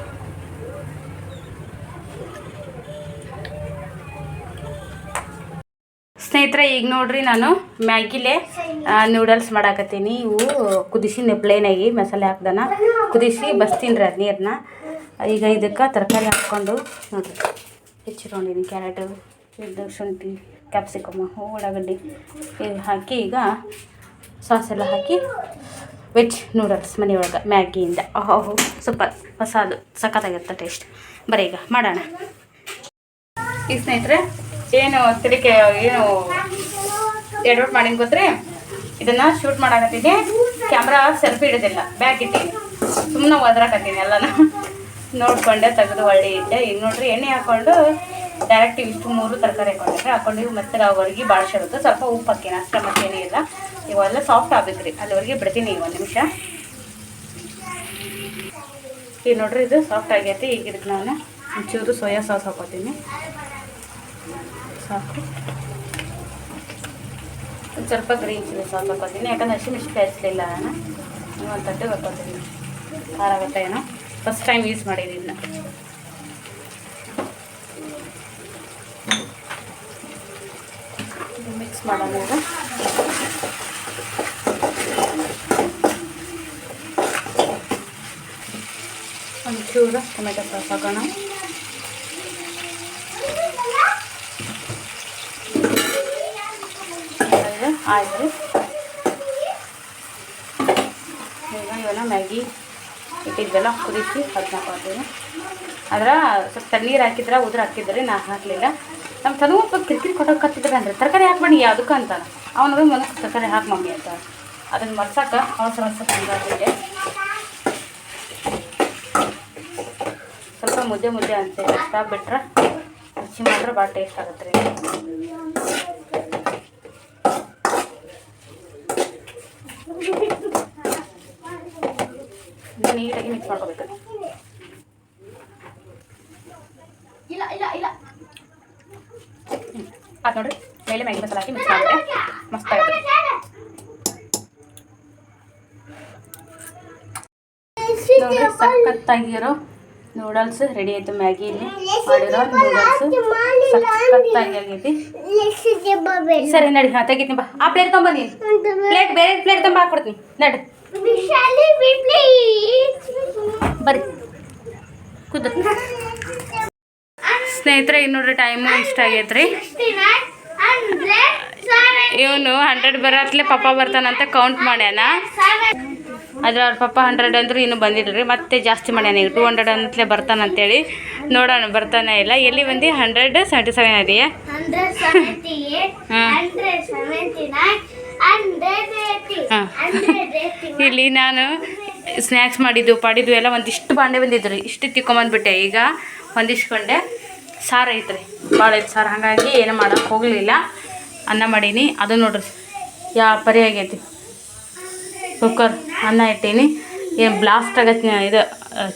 ಸ್ನೇಹಿತರೆ, ಈಗ ನೋಡ್ರಿ ನಾನು ಮ್ಯಾಗಿಲೆ ನೂಡಲ್ಸ್ ಮಾಡಾಕತ್ತೀನಿ. ಇವು ಕುದಿಸಿ ಪ್ಲೇನಾಗಿ ಮಸಾಲೆ ಹಾಕ್ದಾನ. ಕುದಿಸಿ ಬಸ್ತೀನಿ ರೀ ಅದು ನೀರನ್ನ ಈಗ ಇದಕ್ಕೆ ತರಕಾರಿ ಹಾಕ್ಕೊಂಡು ನೋಡಿರಿ. ಹೆಚ್ಚಿಕೊಂಡಿನಿ ಕ್ಯಾರೆಟು, ಇದು ಶುಂಠಿ, ಕ್ಯಾಪ್ಸಿಕಮ್, ಉಳ್ಳಾಗಡ್ಡಿ ಇದು ಹಾಕಿ ಈಗ ಸಾಸ್ ಎಲ್ಲ ಹಾಕಿ ವೆಜ್ ನೂಡಲ್ಸ್ ಮನೆಯೊಳಗೆ ಮ್ಯಾಗಿಯಿಂದ. ಓಹೋ ಸೂಪರ್ ಹೊಸದು, ಸಖತ್ತಾಗಿರುತ್ತೆ ಟೇಸ್ಟ್ ಬರೀ ಈಗ ಮಾಡೋಣ. ಈ ಸ್ನೇಹಿತರೆ, ಏನು ತಿರುಕೆ ಏನು ಎಡ್ವರ್ಟ್ ಮಾಡೀನಿ ಗೊತ್ತ್ರಿ? ಇದನ್ನು ಶೂಟ್ ಮಾಡಾಕತ್ತೀನಿ ಕ್ಯಾಮ್ರಾ ಸೆಲ್ಫಿ ಹಿಡಿದಿಲ್ಲ ಬ್ಯಾಗ್ ಇಟ್ಟೀನಿ. ಸುಮ್ಮನೆ ಒದ್ರಾಕತ್ತೀನಿ ಎಲ್ಲನ. ನೋಡ್ಕೊಂಡೆ ತೆಗೆದು ಹೊಳ್ಳಿ ಇಟ್ಟೆ ಈಗ ನೋಡ್ರಿ ಎಣ್ಣೆ ಹಾಕೊಂಡು ಡೈರೆಕ್ಟ್ ಇಷ್ಟು ಮೂರು ತರಕಾರಿ ಹಾಕೊಂಡ್ರೆ ಹಾಕೊಂಡು ಮತ್ತೆ ಭಾಳ ಶರುತ್ತೆ ಸ್ವಲ್ಪ ಉಪ್ಪು ಹಾಕೀನಿ ಅಷ್ಟೇ ಮತ್ತೇನೇ ಇಲ್ಲ. ಇವೆಲ್ಲ ಸಾಫ್ಟ್ ಆಗ್ಬೇಕ್ರಿ. ಅಲ್ಲಿವರೆಗೆ ಬಿಡ್ತೀನಿ ಈಗ ಒಂದು ನಿಮಿಷ. ಈಗ ನೋಡ್ರಿ ಇದು ಸಾಫ್ಟ್ ಆಗೈತಿ. ಈಗ ಇದಕ್ಕೆ ನಾನು ಒಂಚೂರು ಸೋಯಾ ಸಾಸ್ ಹಾಕೋತೀನಿ. ಸಾಕು ಒಂದು ಸ್ವಲ್ಪ ಗ್ರೀನ್ ಚಿಲ್ಲಿ ಸಾಸ್ ಹಾಕೋತೀನಿ. ಯಾಕಂದ್ರೆ ಹಸಿಮೆಣ್ಸಿನ್ಕಾಯಿ ಹಚ್ಚಲಿಲ್ಲ ನಾನು ಒಂದು ತಟ್ಟೆ ಹಾಕೋತೀನಿ. ಖಾರ ಏನೋ? ಫಸ್ಟ್ ಟೈಮ್ ಯೂಸ್ ಮಾಡಿದ್ದೀನಿ ಇದನ್ನ ಮಿಕ್ಸ್ ಮಾಡೋಣ ಈಗ ಒಂಚೂರು ಚೂರು ಟೊಮೆಟೊ ಸಾಸ್ ಹಾಕೋಣ ಇದು ಆಯ್ತು ರೀ ಈಗ ಇವನ್ನ ಮ್ಯಾಗಿ ಇಟ್ಟಿದ್ವಲ್ಲ ಕುದಿಸಿ ಅದನ್ನ ಹಾಕೋತೀವಿ ಅದ್ರ ಸ್ವಲ್ಪ ತಣ್ಣೀರು ಹಾಕಿದ್ರೆ, ಉದ್ರ ಹಾಕಿದ್ರೆ ನಾ ಹಾಕಲಿಲ್ಲ. ನಮ್ಮ ತನೂ ಕಿರಿಕಿರಿ ಕೊಟ್ಟೋಗಿ ಕತ್ತಿದ್ರೆ ಅಂದ್ರೆ, ತರಕಾರಿ ಹಾಕ್ಬೇಡಿ ಯಾವುದಕ್ಕೆ ಅಂತ. ಅವನಿಗೆ ಮನಸ್ಸು ತರಕಾರಿ ಹಾಕಿ ಮಮ್ಮಿ ಅಂತ. ಅದನ್ನು ಮರ್ಸಕ್ಕ ಅವಸರ ಅವಸರ ಹಂಗಾಗಿದೆ ಸ್ವಲ್ಪ ಮುದ್ದೆ ಮುದ್ದೆ ಅಂತ ಕಷ್ಟ ಬಿಟ್ರೆ ರುಚಿ ಮಾಡಿದ್ರೆ ಭಾಳ ಟೇಸ್ಟ್ ಆಗುತ್ತೆ ರೀ. ನೀಟಾಗಿ ಮಿಕ್ಸ್ ಮಾಡ್ಕೋಬೇಕು ಇಲ್ಲ ಇಲ್ಲ ಇಲ್ಲ ಅದು ನೋಡ್ರಿ ಮೇಲೆ ಮ್ಯಾಗಿ ಮಸಾಲ ಹಾಕಿ ಮಿಕ್ಸ್ ಮಾಡಿದ್ರೆ ಮಸ್ತ್ ಆಗುತ್ತೆ ನೋಡ್ರಿ ಸಖತ್ತಾಗಿರೋ ನೂಡಲ್ಸ್ ರೆಡಿ ಆಯ್ತು ಮ್ಯಾಗಿಲಿ ಮಾಡಿರೋ ನೂಡಲ್ಸ್ ಸಖತ್ತಾಗಿ ಆಗೈತಿ ಸರಿ ನಡಿ ಹಾಂ ತೆಗಿತೀನಿ ಬಾ ಆ ಪ್ಲೇಟ್ ತೊಗೊಂಬನ್ನಿ ಪ್ಲೇಟ್ ಬೇರೆ ಪ್ಲೇಟ್ ತುಂಬ ಹಾಕ್ಕೊಡ್ತೀನಿ ನಡ್ರಿ ಬರ್ರಿ. ಕುದ. ಸ್ನೇಹಿತರೆ ಈಗ ನೋಡ್ರಿ ಟೈಮು ಇಷ್ಟ ಆಗೈತ್ರಿ. ಇವನು ಹಂಡ್ರೆಡ್ ಬರತ್ಲೆ ಪಪ್ಪ ಬರ್ತಾನಂತ ಕೌಂಟ್ ಮಾಡ್ಯಾನ. ಆದ್ರೆ ಅವ್ರ ಪಪ್ಪ ಹಂಡ್ರೆಡ್ ಅಂದ್ರೆ ಇನ್ನೂ ಬಂದಿಲ್ಲ ಮತ್ತೆ ಜಾಸ್ತಿ ಮಾಡ್ಯಾನ ಈಗ. ಟೂ ಹಂಡ್ರೆಡ್ ಅಂತಲೇ ಬರ್ತಾನಂತೇಳಿ. ನೋಡೋಣ ಬರ್ತಾನೆ ಇಲ್ಲ? ಎಲ್ಲಿ ಬಂದು? ಹಂಡ್ರೆಡ್ ಸೆವೆಂಟಿ ಸೆವೆನ್ Hundred ಇಲ್ಲಿ ನಾನು ಸ್ನ್ಯಾಕ್ಸ್ ಮಾಡಿದ್ದು, ಪಾಡಿದ್ದು ಎಲ್ಲ ಒಂದಿಷ್ಟು ಬಾಂಡೆ ಬಂದಿದ್ದು ರೀ. ಇಷ್ಟು ತಿಕ್ಕೊಂಬಂದ್ಬಿಟ್ಟೆ. ಈಗ ಹೊಂದಿಸ್ಕೊಂಡೆ ಸಾರು ಐತ್ರಿ. ಭಾಳ ಐತೆ ಸಾರು. ಹಾಗಾಗಿ ಏನು ಮಾಡೋಕ್ಕೆ ಹೋಗಲಿಲ್ಲ. ಅನ್ನ ಮಾಡೀನಿ. ಅದು ನೋಡ್ರಿ. ಯಾ, ಪರಿ ಆಗೈತಿ. ಕುಕ್ಕರ್, ಅನ್ನ ಇಟ್ಟೀನಿ. ಏನು ಬ್ಲಾಸ್ಟ್ ಆಗತ್ತೆ ಇದು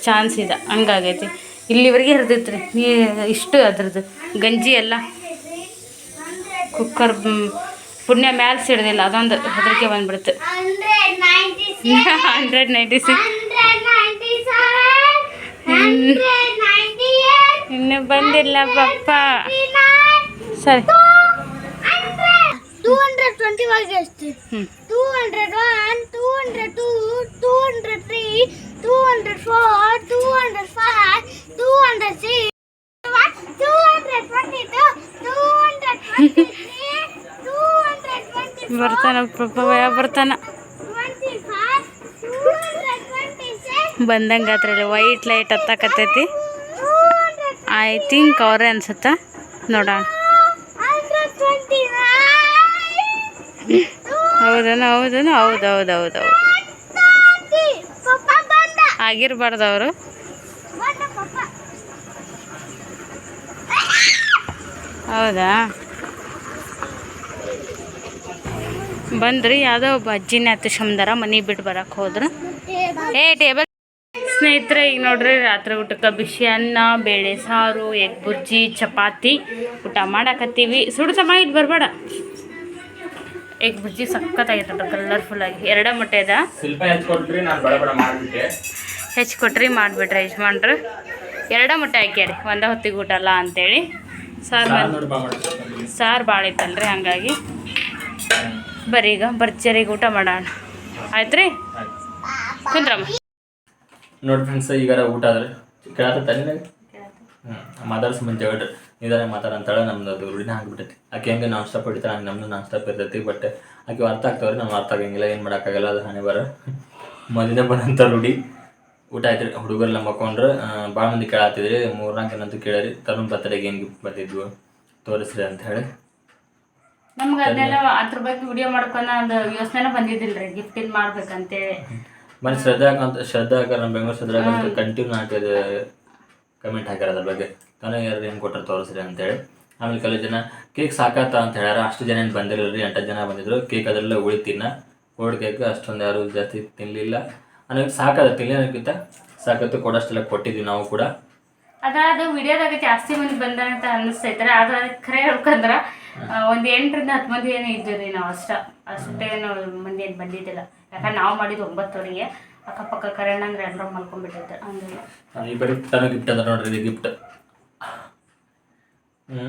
ಚಾನ್ಸ್ ಇದೆ. ಹಂಗಾಗೈತಿ. ಇಲ್ಲಿವರೆಗೆ ಹರಿದೈತ್ರಿ. ನೀ, ಇಷ್ಟು ಅದ್ರದ್ದು. ಗಂಜಿ ಎಲ್ಲ. ಕುಕ್ಕರ್ ಪುಣ್ಯ ಮ್ಯಾಲೆ ಸಿಡ್ದಿಲ್ಲ ಅದೊಂದು ಹೆದರಿಕೆ ಬಂದ್ಬಿಡುತ್ತೆ Hundred ninety-six, hundred ninety six hundred ninety-seven, hundred ninety-eight, ಇನ್ನು ಬಂದಿಲ್ಲ ಪಪ್ಪ ninety-nine, ಸರಿ hundred. Two hundred twenty-one ಎಷ್ಟು? ಹ್ಞೂ Two hundred one, two hundred two, two hundred three, two hundred four, two hundred five, two hundred six, two hundred twenty-two, two hundred twenty-three, two hundred twenty-four, ಬರ್ತಾನ ಪಪ್ಪ ಭಯ ಬರ್ತಾನ. ಬಂದಂಗೆ ಆತ್ರಿ ವೈಟ್ ಲೈಟ್ ಹತ್ತಾಕತ್ತೈತಿ. ಐ ಥಿಂಕ್ ಅವ್ರೆ ಅನ್ಸತ್ತ ನೋಡೋಣ ಹೌದನ ಹೌದನ, ಹೌದು ಹೌದು ಹೌದು ಹೌದು. ಆಗಿರ್ಬಾರ್ದು ಅವರು. ಹೌದಾ? ಬಂದ್ರಿ ಯಾವುದೋ ಒಬ್ಬ ಅಜ್ಜಿನ ಹತ್ತಿಸ್ಕೊಂಬಂದಾರ ಮನೆ ಬಿಟ್ಟು ಬರಕ್ಕೆ ಹೋದ್ರು. ಏ ಟೇಬಲ್ ಸ್ನೇಹಿತರೆ ಈಗ ನೋಡ್ರಿ ರಾತ್ರಿ ಊಟಕ್ಕೆ ಬಿಸಿ ಅನ್ನ ಬೇಳೆ ಸಾರು ಎಗ್ ಬುರ್ಜಿ ಚಪಾತಿ ಊಟ ಮಾಡಾಕತ್ತೀವಿ. ಸಮಯ ಇದು ಬರಬೇಡ. ಎಗ್ ಬುರ್ಜಿ ಸಖತ್ತಾಗೈತೆ ಕಲರ್ಫುಲ್ ಆಗಿ. ಎರಡ ಮೊಟ್ಟೆ ಅದ. ಹೆಚ್ಚು ಕೊಟ್ರಿ ಮಾಡಿಬಿಟ್ರೆ ಯಜಮಾನ್ರು. ಎರಡ ಮೊಟ್ಟೆ ಹಾಕ್ಯಾರಿ ಒಂದೇ ಹೊತ್ತಿಗೆ ಊಟ ಅಲ್ಲ ಅಂತೇಳಿ. ಸಾರು ಸಾರು ಭಾಳ ಇತ್ತಲ್ರಿ ಹಂಗಾಗಿ. ಬರ್ರಿ, ಈಗ ಭರ್ಜರಿಗೆ ಊಟ ಮಾಡೋಣ. ಆಯ್ತು ರೀ ಕುಂದ್ರಮ್ಮ. ನೋಡಿ ಫ್ರೆಂಡ್ಸ್ ಈಗ ಊಟ ಆದ್ರೆ. ಹ್ಞೂ ಮಾತಾಡ್ಸ್ ಮುಂಚೆ ಹೇಳ್ರಿ. ನಿಧಾನ ಮಾತಾಡಂತಾಳೆ ನಮ್ದು ಅದು ರೂಢಿನ ಆಗಿಬಿಟ್ಟೈತಿ ಆಕೆ ಹೆಂಗೆ ನಾನ್ ಸ್ಟಾಪ್ ಹೊಡಿತಾಳೆ, ಹಂಗೆ ನಮ್ದು ನಾನ್ ಸ್ಟಾಪ್ ಇರ್ತೈತಿ. ಬಟ್ ಆಕೆ ಅರ್ಥ ಆಗ್ತಾವ್ರಿ, ನಮ್ಗೆ ಅರ್ಥ ಆಗಂಗಿಲ್ಲ, ಏನು ಮಾಡೋಕ್ಕಾಗಲ್ಲ, ಅದು ಹಣೆ ಬರ. ಮೊದಲೇ ಬಂದಂಥ ರೂಢಿ. ಊಟ ಆಯ್ತು ರೀ ಹುಡುಗರೆಲ್ಲ ಮಕ್ಕೊಂಡ್ರೆ. ಭಾಳ ಮಂದಿ ಕೇಳತ್ತಿದ್ರಿ ಮೂರ್ನಾಲ್ಕು ಏನಂತೂ ಕೇಳಿರಿ. ತರುಣ್ ಬರ್ತಡೆಗೆ ಹೆಂಗೆ ಬಂದಿದ್ವು ತೋರಿಸ್ರಿ ಅಂತ ಹೇಳಿ. ನಮ್ಗೆ ಅದನ್ನೆಲ್ಲ ಅದ್ರ ಬಗ್ಗೆ ವಿಡಿಯೋ ಮಾಡ್ಕೊಂಡು ಒಂದು ಯೋಚನೆ ಬಂದಿದ್ದಿಲ್ಲ ರೀ ಗಿಫ್ಟ್ ಇಲ್ಲಿ ಮಾಡ್ಬೇಕಂತೇಳಿ ಮನೆ ಶ್ರದ್ಧಾಕ ಅಂತ ಶ್ರದ್ಧಾಕ ನಮ್ಮ ಬೆಂಗಳೂರು ಶ್ರದ್ಧಾಕ ಅಂತ ಕಂಟಿನ್ಯೂ ಹಾಕಿದ ಕಮೆಂಟ್ ಹಾಕ್ಯಾರ ಅದ್ರ ಬಗ್ಗೆ. ತಾನೇ ಯಾರು ಏನು ಕೊಟ್ಟರು ತೋರಿಸ್ರಿ ಅಂತೇಳಿ. ಆಮೇಲೆ ಕೆಲವು ಜನ ಕೇಕ್ ಸಾಕಾತ ಅಂತ ಹೇಳ್ಯಾರ. ಅಷ್ಟು ಜನ ಏನು ಬಂದಿರಲಿಲ್ಲ ರೀ ಎಂಟು ಜನ ಬಂದಿದ್ರು. ಕೇಕ್ ಅದರಲ್ಲೇ ಉಳಿತಿನ್ನ ಕೋಲ್ಡ್ ಕೇಕ್ ಅಷ್ಟೊಂದು ಯಾರು ಜಾಸ್ತಿ ತಿನ್ನಲಿಲ್ಲ ನನಗೆ ಸಾಕದ ತಿನ್ನೋದಕ್ಕಿಂತ ಸಾಕತ್ತು ಕೊಡೋಷ್ಟೆಲ್ಲ ಕೊಟ್ಟಿದ್ವಿ ನಾವು ಕೂಡ. ಅದ ಅದು ವಿಡಿಯೋದಾಗ ಜಾಸ್ತಿ ಮಂದಿ ಬಂದ ಅಂತ ಅನ್ನಿಸ್ತೈತಾರೆ ಆದ್ರೆ ಅದಕ್ಕೆ ಖರೆ ಹೇಳ್ಕಂದ್ರ ಒಂದ್ ಎಂಟರಿಂದ ಹತ್ತು ಮಂದಿ ಏನೋ ಇದ್ವಿ ರೀ ನಾವು ಅಷ್ಟ ಅಷ್ಟೇ ಮಂದಿ ಏನು ಬಂದಿದ್ದಿಲ್ಲ. ಯಾಕಂದ್ರೆ ನಾವು ಮಾಡಿದ್ದು ಒಂಬತ್ತುವರೆಗೆ ಅಕ್ಕಪಕ್ಕ ಕರೆಣ್ಣ ಅಂದ್ರೆ ಎಲ್ಲರೂ ಮಲ್ಕೊಂಡ್ಬಿಟ್ಟಿದ್ದೆ ಈ ಬರೀ ತನೋ ಗಿಫ್ಟ್ ಅದ ನೋಡ್ರಿ ಇದು ಗಿಫ್ಟ್. ಹ್ಞೂ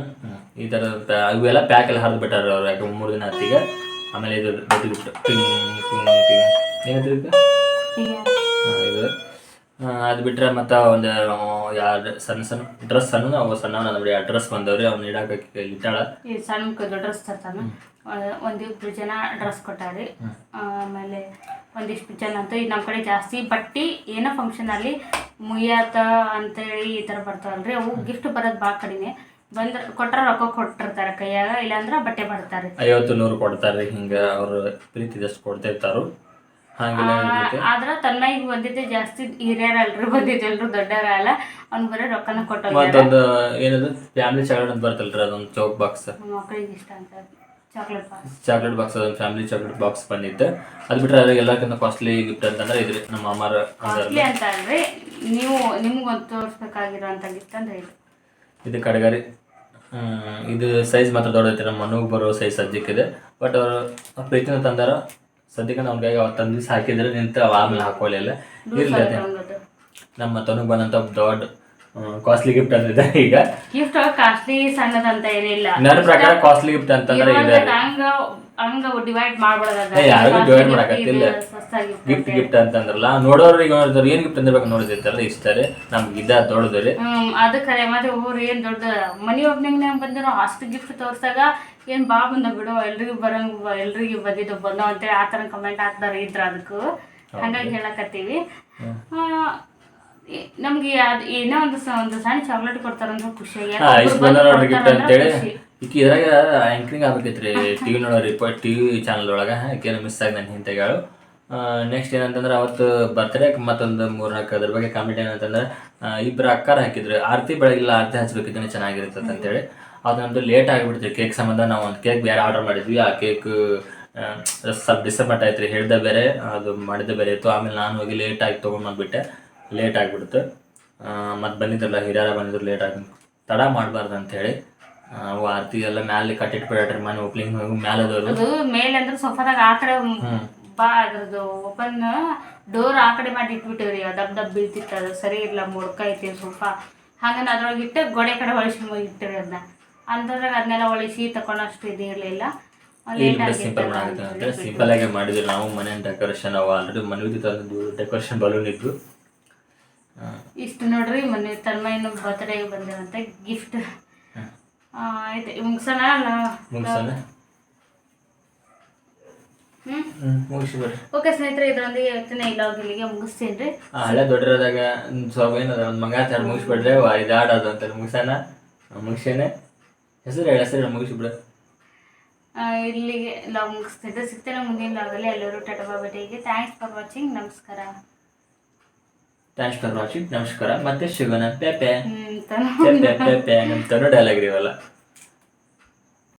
ಈ ಥರ ಇವೆಲ್ಲ ಪ್ಯಾಕ್ ಎಲ್ಲ ಹರಿದು ಬಿಟ್ಟಾರ ಅವ್ರು ಯಾಕೆ ಮೂರು ದಿನ ಹತ್ತಿಗೆ. ಆಮೇಲೆ ಇದು ದೊಡ್ಡ ಗಿಫ್ಟ್. ಏನಂತ ಅದು ಬಿಟ್ಟರೆ ಮತ್ತು ಒಂದು ಯಾರು ಸಣ್ಣ ಸಣ್ಣ ಡ್ರೆಸ್ ಸಣ್ಣ ಅವು ಸಣ್ಣ ನೋಡಿ ಆ ಡ್ರೆಸ್ ಬಂದವ್ರಿ ಅವ್ನು ಇಡಾಕ ಇಟ್ಟಾಳ ಈ ಸಣ್ಣ ಡ್ರೆಸ್ ತರ್ತಾನ. ಒಂದಿಷ್ಟು ಜನ ಡ್ರೆಸ್ ಕೊಟ್ಟಾರಿ. ಆಮೇಲೆ ಒಂದಿಷ್ಟು ಜನ ಅಂತ ಈಗ ನಮ್ಮ ಕಡೆ ಜಾಸ್ತಿ ಬಟ್ಟಿ ಏನೋ ಫಂಕ್ಷನ್ ಅಲ್ಲಿ ಮುಯ್ಯಾತ ಅಂತೇಳಿ ಈ ಥರ ಬರ್ತಾವಲ್ರಿ ಅವು ಗಿಫ್ಟ್ ಬರೋದು ಭಾಳ ಕಡಿಮೆ. ಬಂದ್ರೆ ಕೊಟ್ಟರೆ ರೊಕ್ಕ ಕೊಟ್ಟಿರ್ತಾರೆ ಕೈಯಾಗ ಇಲ್ಲಾಂದ್ರೆ ಬಟ್ಟೆ ಬರ್ತಾರೆ. ಐವತ್ತು ನೂರು ಕೊಡ್ತಾರೆ ಹಿಂಗೆ ಅವರು ಪ್ರೀತಿದಷ್ಟು ಕೊಡ್ತಾ ಇರ್ತಾರು ಹಾಗೆಲ್ಲ ಇರ್ತೈತೆ ಆದ್ರ ತನ್ನಾಗಿ ಬಂದಿದ್ದೆ ಜಾಸ್ತಿ ಹಿರಿಯರಲ್ರಿ ಬಂದಿದ್ದೆ ಎಲ್ರು ದೊಡ್ಡವರಲ್ಲ ಅವ್ನ ಬರೀ ರೊಕ್ಕನ ಕೊಟ್ಟ ಮತ್ತೊಂದು ಏನದು? ಫ್ಯಾಮಿಲಿ ಚಾಕ್ಲೇಟ್ ಅಂತ ಬರ್ತಲ್ರಿ ಅದೊಂದು ಚೌಕ್ ಬಾಕ್ಸ್ ಮಕ್ಕಳಿಗೆ ಇಷ್ಟ ಅಂತ. ಚಾಕ್ಲೇಟ್ ಬಾಕ್ಸ್ ಚಾಕ್ಲೇಟ್ ಬಾಕ್ಸ್ ಅದೊಂದು ಫ್ಯಾಮಿಲಿ ಚಾಕ್ಲೇಟ್ ಬಾಕ್ಸ್ ಬಂದಿತ್ತು. ಅದು ಬಿಟ್ರೆ ಅದ್ರಾಗ ಎಲ್ಲಕ್ಕಿಂತ ಕಾಸ್ಟ್ಲಿ ಗಿಫ್ಟ್ ಅಂತಂದ್ರೆ ಇದ್ರಿ ನಮ್ಮ ಅಮ್ಮಾರ ಅಂದಾರ ಕಾಸ್ಟ್ಲಿ ಅಂತ ಅಲ್ರಿ ನೀವು ನಿಮ್ಗೊಂದು ತೋರಿಸ್ಬೇಕಾಗಿರೋಂಥ ಗಿಫ್ಟ್ ಅಂದ್ರೆ ಇದು ಇದು ಕಡಗಾರಿ. ಇದು ಸೈಜ್ ಮಾತ್ರ ದೊಡ್ಡದೈತಿ ನಮ್ಮ ಮನೆಗೆ ಬರೋ ಸೈಜ್ ಸದ್ಯಕ್ಕಿದೆ ಬಟ್ ಅವರು ಪ್ರೀತಿನ ತಂದಾರ. ಸದ್ಯಕ್ಕೆ ನಮ್ಮ ಕೈಗೆ ಅವತ್ತು ತಂದು ಹಾಕಿದ್ರೆ ನಿಂತು ಆಮೇಲೆ ಹಾಕೊಳ್ಳಿಲ್ಲ. ಇರ್ಲಿ ಅದೇ. ನಮ್ಮ ತನಗೆ ಬಂದಂಥ ದೊಡ್ಡ ಕಾಸ್ಟ್ಲಿ ಗಿಫ್ಟ್ ಅಂತಿದೆ ಈಗ. ಗಿಫ್ಟ್ ಕಾಸ್ಟ್ಲಿ ಸಣ್ಣದಂತ ಏನಿಲ್ಲ. ನನ್ನ ಪ್ರಕಾರ ಕಾಸ್ಟ್ಲಿ ಗಿಫ್ಟ್ ಅಂತಂದ್ರೆ ಇದೆ. ಹಂಗ ಹಂಗ ಡಿವೈಡ್ ಮಾಡ್ಬಿಡೋದ ಯಾರು ಡಿವೈಡ್ ಮಾಡಕತ್ತಿಲ್ಲ. ಗಿಫ್ಟ್ ಗಿಫ್ಟ್ ಅಂತಂದ್ರಲ್ಲ ನೋಡೋರಿಗೆ ನೋಡಿದ್ರೆ ಏನ್ ಗಿಫ್ಟ್ ಅಂದಿರ್ಬೇಕು ನೋಡಿದಿರ್ತಾರಲ್ಲ ಇಷ್ಟ ರೀ. ನಮ್ಗೆ ಇದ ದೊಡ್ಡದ್ರಿ ಅದು ಕರೆ ಮತ್ತೆ ಊರು ಏನ್ ದೊಡ್ಡ ಮನಿ ಒಬ್ನಿಂಗ್ ಬಂದಿರೋ ಅಷ್ಟು ಗಿಫ್ಟ್ ತೋರ್ಸಾಗ ಏನ್ ಬಾ ಬಂದ ಬಿಡು ಎಲ್ರಿಗೂ ಬರಂಗ್ ಎಲ್ರಿಗೂ ಬಂದಿದ್ದು ಬಂದೋ ಅಂತೇಳಿ ಆ ತರ ಕಮೆಂಟ್ ಹಾಕ್ತಾರ ಇದ್ರ ಅದಕ್ಕೂ. ಹಂಗಾಗಿ ಹೇಳಕತ್ತೀವಿ. ನಮ್ಗೆ ಅದ್ ಏನೋ ಒಂದು ಸ- ಒಂದು ಸಣ್ಣ ಚಾಕ್ಲೇಟ್ ಕೊಡ್ತಾರಂದ್ರೆ ಖುಷಿಯಾಗಿ ಹಾ ಇಷ್ಟು ಬಂದ ನೋಡ್ರಿ ಗಿಫ್ಟ್ ಅಂತೇಳಿ ಈಕಿ ಇದ್ರಾಗ ಆ್ಯಂಕ್ರಿಂಗ್ ಆಗ್ಬೇಕೈತ್ರಿ ಟಿ ವಿ ನೋಡೋರಿ ಟಿ ವಿ ಚಾನಲ್ ಒಳಗೆ. ಆಕೆ ಮಿಸ್ ಆಗಿ ನನ್ನ ಹಿಂತೆಗಳು. ನೆಕ್ಸ್ಟ್ ಏನಂತಂದ್ರೆ ಅವತ್ತು ಬರ್ತ್ಡೇ ಮತ್ತೊಂದು ಮೂರ್ನಾಲ್ಕು ಅದ್ರ ಬಗ್ಗೆ ಕಾಮಿಡಿ ಏನಂತಂದ್ರೆ ಇಬ್ಬರು ಇಬ್ರು ಅಕ್ಕಾರ ಹಾಕಿದ್ರು. ಆರತಿ ಬೆಳಗಿಲ್ಲ ಆರತಿ ಹಚ್ಬೇಕಿದ್ರೆ ಚೆನ್ನಾಗಿರ್ತದೆ ಅಂತೇಳಿ. ಅದೊಂದು ಲೇಟ್ ಆಗಿಬಿಡ್ತು ಕೇಕ್ ಸಂಬಂಧ ನಾವು ಒಂದು ಕೇಕ್ ಬೇರೆ ಆರ್ಡರ್ ಮಾಡಿದ್ವಿ. ಆ ಕೇಕ್ ಸ್ವಲ್ಪ ಡಿಸಪಾಯಿಂಟ್ ಆಯ್ತು ರೀ ಹೇಳ್ದೆ ಬೇರೆ ಅದು ಮಾಡಿದ್ದೆ ಬೇರೆ ಇತ್ತು. ಆಮೇಲೆ ನಾನು ಹೋಗಿ ಲೇಟಾಗಿ ತೊಗೊಂಡು ಬಂದ್ಬಿಟ್ಟೆ ಲೇಟ್ ಆಗಿಬಿಡ್ತು ಮತ್ತು ಬಂದಿದ್ರಲ್ಲ ಹಿರಿಯರ ಬಂದಿದ್ರು ಲೇಟ್ ಆಗಿ. ತಡ ಮಾಡಬಾರ್ದು ಅಂತೇಳಿ ಅವು ಆರತಿ ಎಲ್ಲ ಮ್ಯಾಲೆ ಕಟ್ಟಿಟ್ಬಿಡ್ರಿ ಮನೆ ಓಪ್ನಿಂಗ್ ಮ್ಯಾಲೆ ಅದವರು ಅದು ಮೇಲೆ ಅಂದ್ರೆ ಸೋಫಾದಾಗ ಆ ಕಡೆ ಬಾ ಅದ್ರದ್ದು ಓಪನ್ ಡೋರ್ ಆ ಕಡೆ ಮಾಡಿ ಇಟ್ಬಿಟ್ಟಿವ್ರಿ. ದಬ್ ದಬ್ ಬೀಳ್ತಿತ್ತು ಅದು ಸರಿ ಇಲ್ಲ ಮುಡ್ಕ ಐತಿ ಸೋಫಾ ಹಂಗನ ಅದ್ರೊಳಗೆ ಇಟ್ಟು ಗೋಡೆ ಕಡೆ ಒಳಿಸಿ ಇಟ್ಟಿರಿ ಅದನ್ನ ಅಂದ್ರಾಗ ಅದನ್ನೆಲ್ಲ ಹೊಳಿಸಿ ತಕೊಂಡಷ್ಟು ಇದು ಇರಲಿಲ್ಲ. ಲೇಟ್ ಸಿಂಪಲ್ ಆಗಿ ಮಾಡಿದ್ವಿ ನಾವು ಮನೆ ಡೆಕೋರೇಷನ್ ಅವ ಆಲ್ರೆಡಿ ಮನೆ ತಂದು ಡೆಕೋರೇಷನ್ ಬಲೂನ್ ಇದ್ವು. ಆ, ಇಷ್ಟು ನೋಡ್ರಿ ಮೊನ್ನೆ ತನ್ಮಯ್ಯನ ಬರ್ತ್ಡೇಗೆ ಬಂದಿರಂತೆ ಗಿಫ್ಟ್ ಆಯ್ತು ಮುಗ್ಸೋಣ ಬರ್ರಿ ಓಕೆ ಸ್ನೇಹಿತರೆ ಇದರೊಂದಿಗೆ ಇವತ್ತಿನ ಇಲ್ಲ ಇಲ್ಲಿಗೆ ಮುಗಿಸ್ತೀನಿ ರೀ. ಹಳೆ ದೊಡ್ಡದಾಗ ಸ್ವಾಮಿ ಏನದ ಒಂದು ಮಂಗ ಎರಡು ಮುಗಿಸ್ಬಿಡ್ರೆ ಇದು ಆಡೋದು ಅಂತೇಳಿ ಮುಗಿಸೋಣ. ಮುಗಿಸೇನೆ. ಹೆಸರು ಹೇಳಿ ಹೆಸರು ಮುಗಿಸ್ಬಿಡು ಇಲ್ಲಿಗೆ ಲಾಗ್ ಮುಗಿಸ್ತಿದ್ದೆ. ಸಿಗ್ತೇನೆ ಮುಂದಿನ ಲಾಗಲ್ಲಿ ಎಲ್ಲರೂ ಟಟಬಾ ಭೇಟಿಗೆ ಥ್ಯಾಂಕ್ಸ್ ಫಾರ್ ವಾಚಿಂಗ್ ನಮಸ್ಕಾರ. ಥ್ಯಾಂಕ್ಸ್ ಫಾರ್ ವಾಚಿಂಗ್ ನಮಸ್ಕಾರ. ಮತ್ತೆ ಸಿಗೋಣ ಪೇಪೆ ಪೆಪೆ ಪೇಪೆ ನಮ್ಮ ತನು ಡೈಲಾಗ್ ಇರಲ್ಲ.